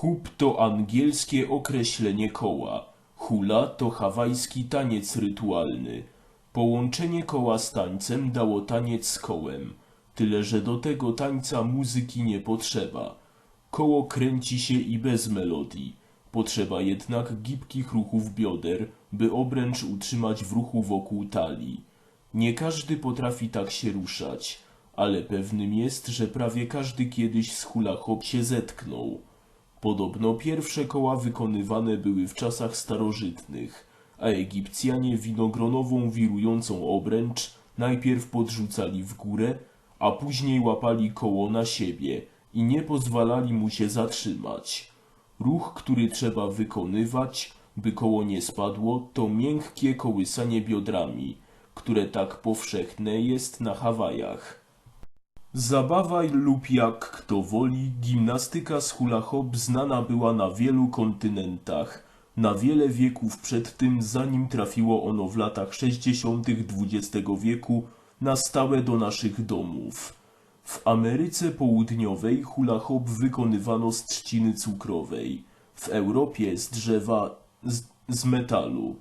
Hub to angielskie określenie koła. Hula to hawajski taniec rytualny. Połączenie koła z tańcem dało taniec z kołem. Tyle, że do tego tańca muzyki nie potrzeba. Koło kręci się i bez melodii. Potrzeba jednak gibkich ruchów bioder, by obręcz utrzymać w ruchu wokół talii. Nie każdy potrafi tak się ruszać, ale pewnym jest, że prawie każdy kiedyś z hula hop się zetknął. Podobno pierwsze koła wykonywane były w czasach starożytnych, a Egipcjanie winogronową wirującą obręcz najpierw podrzucali w górę, a później łapali koło na siebie i nie pozwalali mu się zatrzymać. Ruch, który trzeba wykonywać, by koło nie spadło, to miękkie kołysanie biodrami, które tak powszechne jest na Hawajach. Zabawa lub jak kto woli, gimnastyka z hula hop znana była na wielu kontynentach, na wiele wieków przed tym, zanim trafiło ono w latach 60. XX wieku na stałe do naszych domów. W Ameryce Południowej hula hop wykonywano z trzciny cukrowej, w Europie z drzewa z, z metalu.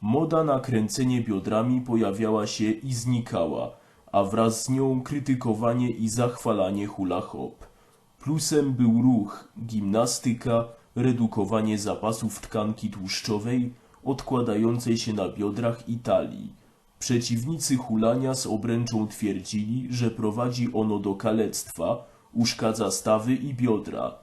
Moda na kręcenie biodrami pojawiała się i znikała, a wraz z nią krytykowanie i zachwalanie hula hop. Plusem był ruch, gimnastyka, redukowanie zapasów tkanki tłuszczowej odkładającej się na biodrach i talii. Przeciwnicy hulania z obręczą twierdzili, że prowadzi ono do kalectwa, uszkadza stawy i biodra.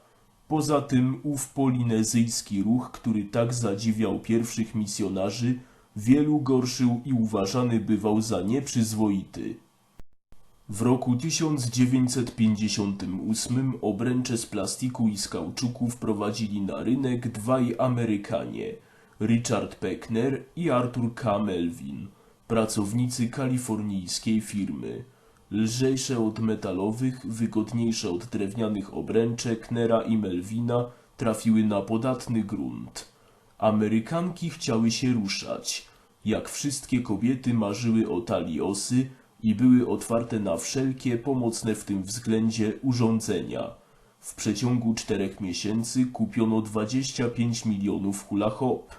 Poza tym ów polinezyjski ruch, który tak zadziwiał pierwszych misjonarzy, wielu gorszył i uważany bywał za nieprzyzwoity. W roku 1958 obręcze z plastiku i z kauczuku wprowadzili na rynek dwaj Amerykanie, Richard Peckner i Arthur K. Melvin, pracownicy kalifornijskiej firmy. Lżejsze od metalowych, wygodniejsze od drewnianych obręcze Knera i Melvina trafiły na podatny grunt. Amerykanki chciały się ruszać. Jak wszystkie kobiety marzyły o talii osy i były otwarte na wszelkie pomocne w tym względzie urządzenia. W przeciągu czterech miesięcy kupiono 25 milionów hula hop.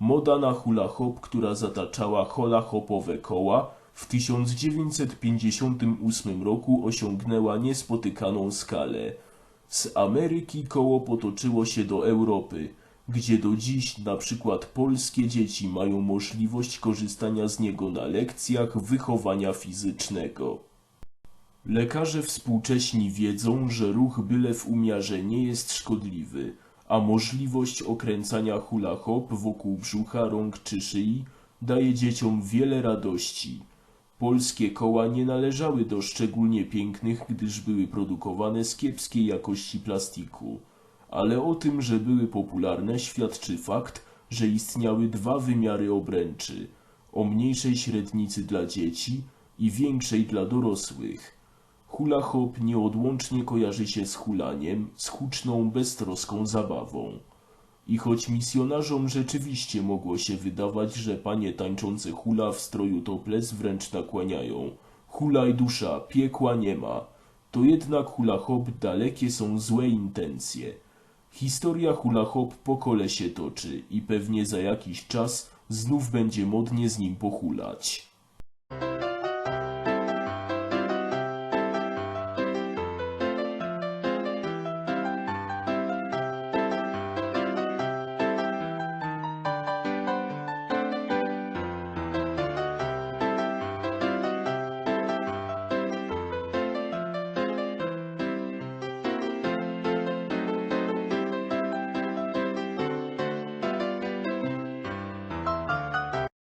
Moda na hula hop, która zataczała hola hopowe koła, w 1958 roku osiągnęła niespotykaną skalę. Z Ameryki koło potoczyło się do Europy, gdzie do dziś na przykład polskie dzieci mają możliwość korzystania z niego na lekcjach wychowania fizycznego. Lekarze współcześni wiedzą, że ruch byle w umiarze nie jest szkodliwy, a możliwość okręcania hula hop wokół brzucha, rąk czy szyi daje dzieciom wiele radości. Polskie koła nie należały do szczególnie pięknych, gdyż były produkowane z kiepskiej jakości plastiku. Ale o tym, że były popularne, świadczy fakt, że istniały dwa wymiary obręczy o mniejszej średnicy dla dzieci i większej dla dorosłych. Hula hop nieodłącznie kojarzy się z hulaniem, z huczną, beztroską zabawą. I choć misjonarzom rzeczywiście mogło się wydawać, że panie tańczące hula w stroju topless wręcz nakłaniają hulaj dusza, piekła nie ma, to jednak hula hop dalekie są złe intencje. Historia hula hop po kole się toczy i pewnie za jakiś czas znów będzie modnie z nim pochulać.